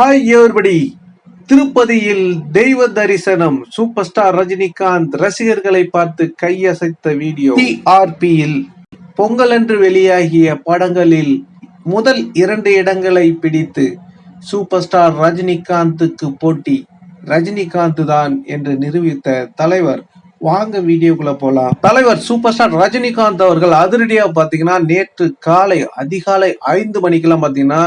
Hi everybody திருப்பதியில் தெய்வ தரிசனம் சூப்பர் ஸ்டார் ரஜினிகாந்த் ரசிகர்களை பார்த்து கையசைத்த வீடியோ. டிஆர்பியில் பொங்கலன்று வெளியாகிய படங்களில் முதல் இரண்டு இடங்களை பிடித்து சூப்பர் ஸ்டார் ரஜினிகாந்துக்கு போட்டி. ரஜினிகாந்த் தான் என்று நிரூபித்த தலைவர். வாங்க வீடியோக்குள்ள போலாம். தலைவர் சூப்பர் ஸ்டார் ரஜினிகாந்த் அவர்கள் அதிரடியா பாத்தீங்கன்னா நேற்று காலை அதிகாலை ஐந்து மணிக்கெல்லாம் பாத்தீங்கன்னா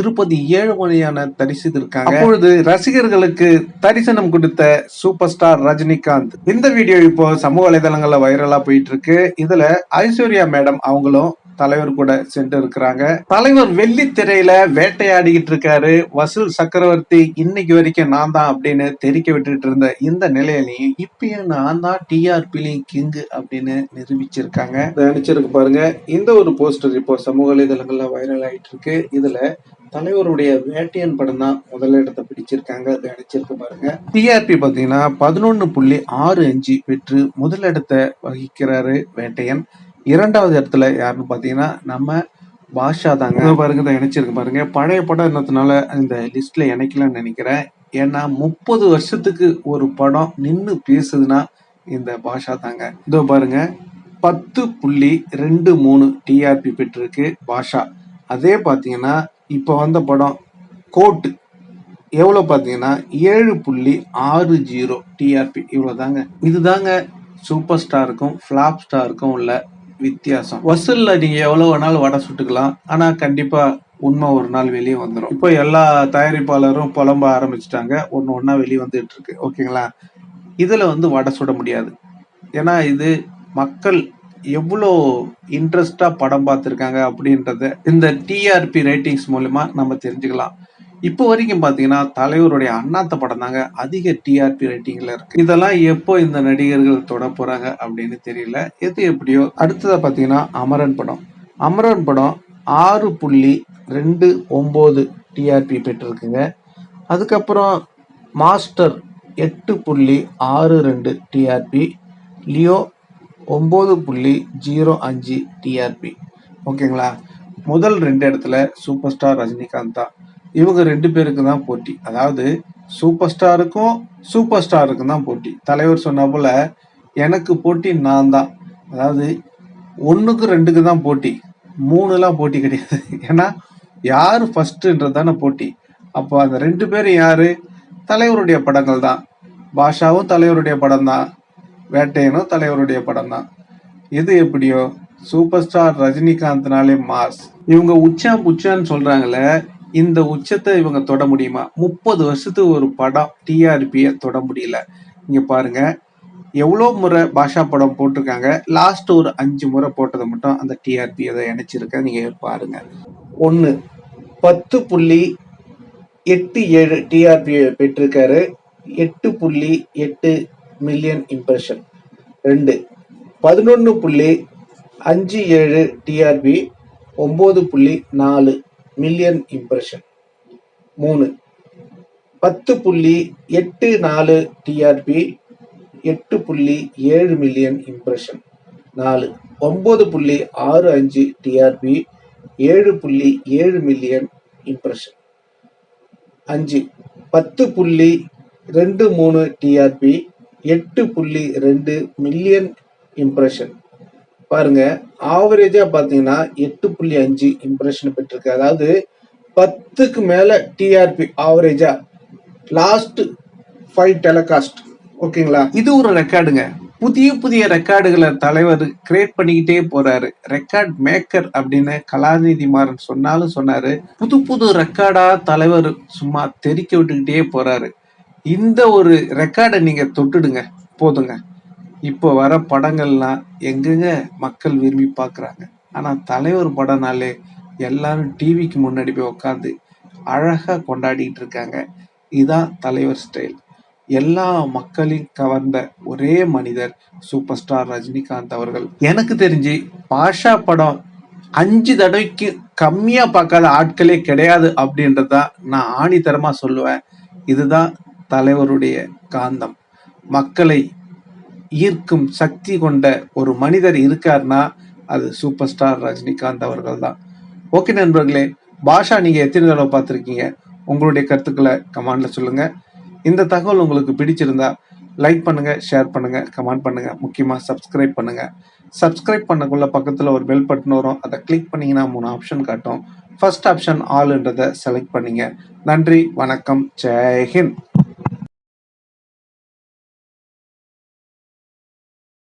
திருப்பதி ஏழு மணியான தரிசித்திருக்காங்க அப்பொழுது ரசிகர்களுக்கு தரிசனம் கொடுத்த சூப்பர் ஸ்டார் ரஜினிகாந்த். இந்த வீடியோ இப்போ சமூக வலைதளங்கள்ல வைரலா போயிட்டு இருக்கு இதுல ஐஸ்வர்யா மேடம் அவங்களும் தலைவர் கூட சென்று இருக்கிறாங்க தலைவர் வெள்ளி திரையில வேட்டையாடிக்கிட்டு இருக்காரு. வசூல் சக்கரவர்த்தி இன்னைக்கு வரைக்கும் நான் தான் அப்படின்னு தெரிக்க விட்டுட்டு இருந்த இந்த நிலையிலையும் இப்பயும் நான் தான் டிஆர்பிலையும் கிங்கு அப்படின்னு நிரூபிச்சிருக்காங்க. நினைச்சிருக்கு பாருங்க. இந்த ஒரு போஸ்டர் இப்போ சமூக வலைதளங்கள்ல வைரல் ஆயிட்டு இருக்கு இதுல தலைவருடைய வேட்டையன் படம் தான் முதல் இடத்தை பிடிச்சிருக்காங்க அதை அடிச்சிருக்கு பாருங்க. டிஆர்பி பாத்தீங்கன்னா பதினொன்னு புள்ளி ஆறு அஞ்சு பெற்று முதல் இடத்தை வகிக்கிறாரு வேட்டையன். இரண்டாவது இடத்துல யாருன்னு பாத்தீங்கன்னா நம்ம பாஷா தாங்க. இதோ பாருங்க இதை இணைச்சிருக்கு பாருங்க. பழைய படம் என்னத்தினால இந்த லிஸ்ட்ல இணைக்கலன்னு நினைக்கிறேன். ஏன்னா முப்பது வருஷத்துக்கு ஒரு படம் நின்னு பேசுதுன்னா இந்த பாஷா தாங்க. இதோ பாருங்க பத்து புள்ளி ரெண்டு மூணு டிஆர்பி பெற்றிருக்கு பாஷா. அதே பாத்தீங்கன்னா இப்போ வந்த படம் கோட்டு. எவ்வளோ பார்த்தீங்கன்னா ஏழு புள்ளி ஆறு ஜீரோ டிஆர்பி இவ்வளோ தாங்க இதுதாங்க சூப்பர் ஸ்டாருக்கும் ஃப்ளாப் ஸ்டாருக்கும் உள்ள வித்தியாசம். வசூலில் நீங்கள் எவ்வளோ வேணாலும் வடை சுட்டுக்கலாம். ஆனால் கண்டிப்பாக உண்மை ஒரு நாள் வெளியே வந்துடும் இப்போ எல்லா தயாரிப்பாளரும் புலம்ப ஆரம்பிச்சிட்டாங்க. ஒன்று ஒன்றா வெளியே வந்துட்டு இருக்கு. ஓகேங்களா? இதில் வந்து வடை சுட முடியாது. ஏன்னா இது மக்கள் எவ்வளோ இன்ட்ரெஸ்டாக படம் பார்த்துருக்காங்க அப்படின்றத இந்த டிஆர்பி ரேட்டிங்ஸ் மூலிமா நம்ம தெரிஞ்சுக்கலாம். இப்போ வரைக்கும் பார்த்தீங்கன்னா தலைவருடைய அண்ணாத்த படம் தாங்க அதிக டிஆர்பி ரேட்டிங்கில் இருக்கு. இதெல்லாம் எப்போ இந்த நடிகர்கள் தொட போகிறாங்க அப்படின்னு தெரியல. எது எப்படியோ அடுத்ததாக பார்த்தீங்கன்னா அமரன் படம். அமரன் படம் ஆறு புள்ளி ரெண்டு ஒம்பது டிஆர்பி பெற்றிருக்குங்க. அதுக்கப்புறம் மாஸ்டர் எட்டு புள்ளி ஆறு ரெண்டு டிஆர்பி லியோ ஒம்பது புள்ளி ஜீரோ அஞ்சு டிஆர்பி ஓகேங்களா? முதல் ரெண்டு இடத்துல சூப்பர் ஸ்டார் ரஜினிகாந்த் தான். இவங்க ரெண்டு பேருக்கு தான் போட்டி. அதாவது சூப்பர் ஸ்டாருக்கும் சூப்பர் ஸ்டாருக்கும் தான் போட்டி. தலைவர் சொன்ன போல எனக்கு போட்டி நான் தான். அதாவது ஒன்றுக்கு ரெண்டுக்கு தான் போட்டி. மூணுலாம் போட்டி கிடையாது. ஏன்னா யார் ஃபஸ்ட்டுன்றது தானே போட்டி. அப்போ அந்த ரெண்டு பேரும் யார்? தலைவருடைய படங்கள் தான். பாஷாவும் தலைவருடைய படம் தான். வேட்டையனும் தலைவருடைய படம் தான் எது எப்படியோ சூப்பர் ஸ்டார் ரஜினிகாந்த்னாலே மாஸ் இவங்க உச்சா புச்சான்னு சொல்றாங்களே இந்த உச்சத்தை இவங்க தொட முடியுமா? முப்பது வருஷத்துக்கு ஒரு படம் டிஆர்பியை தொட முடியல. இங்க பாருங்க எவ்வளோ முறை பாஷா படம் போட்டிருக்காங்க. லாஸ்ட் ஒரு அஞ்சு முறை போட்டதை மட்டும் அந்த டிஆர்பி அதை இணைச்சிருக்க நீங்க பாருங்க. ஒன்று பத்து புள்ளி எட்டு ஏழு டிஆர்பி பெற்றிருக்காரு. எட்டு புள்ளி எட்டு மில்லியன் இம்ப்ரெஷன் ரெண்டு பதினொன்று புள்ளி அஞ்சு ஏழு டிஆர்பி ஒம்பது புள்ளி நாலு மில்லியன் இம்ப்ரெஷன் மூணு பத்து புள்ளி எட்டு நாலு டிஆர்பி எட்டு புள்ளி ஏழு மில்லியன் இம்ப்ரெஷன் நாலு ஒம்பது புள்ளி ஆறு அஞ்சு டிஆர்பி ஏழு புள்ளி ஏழு மில்லியன் இம்ப்ரெஷன் அஞ்சு பத்து புள்ளி ரெண்டு மூணு டிஆர்பி எட்டு புள்ளி ரெண்டு மில்லியன் இம்ப்ரெஷன் பாருங்க ஆவரேஜா பாத்தீங்கன்னா எட்டு புள்ளி அஞ்சு இம்ப்ரெஷன் பெற்றிருக்கு. அதாவது பத்துக்கு மேல டிஆர்பி ஆவரேஜா லாஸ்ட் ஃபைவ் டெலகாஸ்ட் ஓகேங்களா? இது ஒரு ரெக்கார்டுங்க புதிய புதிய ரெக்கார்டுகளை தலைவர் கிரியேட் பண்ணிக்கிட்டே போறாரு. ரெக்கார்ட் மேக்கர் அப்படின்னு கலாநிதி மாறன் சொன்னாலும் சொன்னாரு. புது புது ரெக்கார்டா தலைவர் சும்மா தெரிக்க விட்டுக்கிட்டே போறாரு. இந்த ஒரு ரெக்கார்டை நீங்க தொட்டுடுங்க. போதுங்க. இப்போ வர படங்கள்லாம் எங்கெங்க மக்கள் விரும்பி பார்க்குறாங்க ஆனால் தலைவர் படம்னாலே எல்லாரும் டிவிக்கு முன்னாடி போய் உட்காந்து அழகாக கொண்டாடிட்டு இருக்காங்க. இதுதான் தலைவர் ஸ்டைல் எல்லா மக்களையும் கவர்ந்த ஒரே மனிதர் சூப்பர் ஸ்டார் ரஜினிகாந்த் அவர்கள். எனக்கு தெரிஞ்சு பாஷா படம் அஞ்சு தடவைக்கு கம்மியாக பார்க்காத ஆட்களே கிடையாது அப்படின்றதான் நான் ஆணித்தரமாக சொல்லுவேன். இதுதான் தலைவருடைய காந்தம். மக்களை ஈர்க்கும் சக்தி கொண்ட ஒரு மனிதர் இருக்காருன்னா அது சூப்பர் ஸ்டார் ரஜினிகாந்த் அவர்கள் தான் ஓகே நண்பர்களே பாஷா நீங்கள் எத்தனை தடவை பார்த்துருக்கீங்க? உங்களுடைய கருத்துக்களை கமெண்ட்ல சொல்லுங்கள் இந்த தகவல் உங்களுக்கு பிடிச்சிருந்தா லைக் பண்ணுங்கள் ஷேர் பண்ணுங்கள் கமெண்ட் பண்ணுங்கள் முக்கியமாக சப்ஸ்கிரைப் பண்ணுங்கள் சப்ஸ்கிரைப் பண்ணக்குள்ள பக்கத்தில் ஒரு பெல் பட்டன் வரும். அதை கிளிக் பண்ணிங்கன்னா மூணு ஆப்ஷன் காட்டும். ஃபர்ஸ்ட் ஆப்ஷன் ஆல்ன்றதை செலக்ட் பண்ணிங்க. நன்றி வணக்கம் ஜெய்ஹிந்த்